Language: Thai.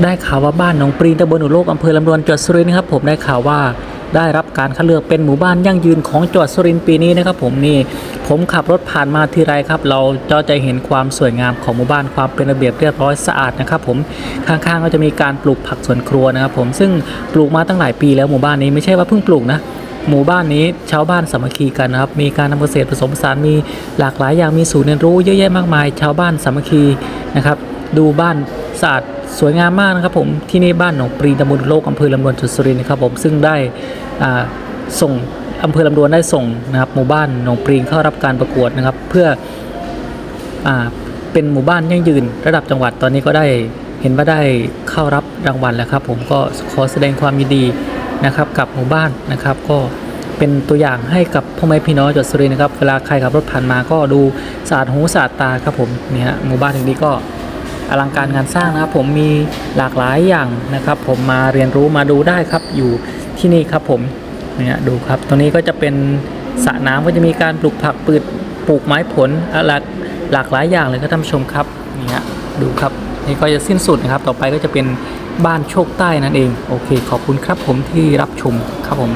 ได้ข่าวว่าบ้านหนองปรีนตำบลอุโลกอำเภอลำดวนจังหวัดสุรินทร์นะครับผมได้ข่าวว่าได้รับการคัดเลือกเป็นหมู่บ้านยั่งยืนของจังหวัดสุรินทร์ปีนี้นะครับ ผมนี่ผมขับรถผ่านมาทีไรครับ เราก็จะเห็นความสวยงามของหมู่บ้านความเป็นระเบียบเรียบร้อยสะอาดนะครับ ผมข้างๆก็จะมีการปลูกผักสวนครัวนะครับ ผมซึ่งปลูกมาตั้งหลายปีแล้วหมู่บ้านนี้ไม่ใช่ว่าเพิ่งปลูกนะหมู่บ้านนี้ชาวบ้านสามัคคีกันนะครับ มีการทำเกษตรผสมผสานมีหลากหลายอย่างมีศูนย์เรียนรู้เยอะแยะมากมาย ชาวบ้านสามัคคีนะครับ ดูบ้าน สะอาดสวยงามมากนะครับผมที่นี่บ้านหนองปรีตำบลโลกอำเภอลำดวนจุดสุรินทร์นะครับผมซึ่งได้ส่งอำเภอลำดวนได้ส่งนะครับหมู่บ้านหนองปรีเข้ารับการประกวดนะครับ เพื่ออเป็นหมู่บ้านยั่งยืน ระดับจังหวัดตอนนี้ก็ได้เห็นว่าได้เข้ารับรางวัลแล้วครับ ผมก็ขอแสดงความยินดีนะครับกับหมู่บ้านนะครับ ก็เป็นตัวอย่างให้กับพ่อแม่พี่น้องจังหวัดสุรินทร์นะครับเวลาใครขับรถผ่านมาก็ดูสะอาดหูสะอาดตาครับผมเนี่ยฮะหมู่บ้านแห่งนี้ก็ อลังการงานสร้างนะครับ ผมมีหลากหลายอย่างนะครับ ผมมาเรียนรู้มาดูได้ครับอยู่ที่นี่ครับผมเนี่ยดูครับตรงนี้ก็จะเป็นสระน้ำก็จะมีการปลูกผักปืดปลูกไม้ผลหลากหลากหลายอย่างเลยครับท่านผู้ชมครับนี่ฮะดูครับนี่ก็จะสิ้นสุดนะครับ ต่อไปก็จะเป็นบ้านโชคใต้นั่นเอง โอเค ขอบคุณครับผมที่รับชมครับผม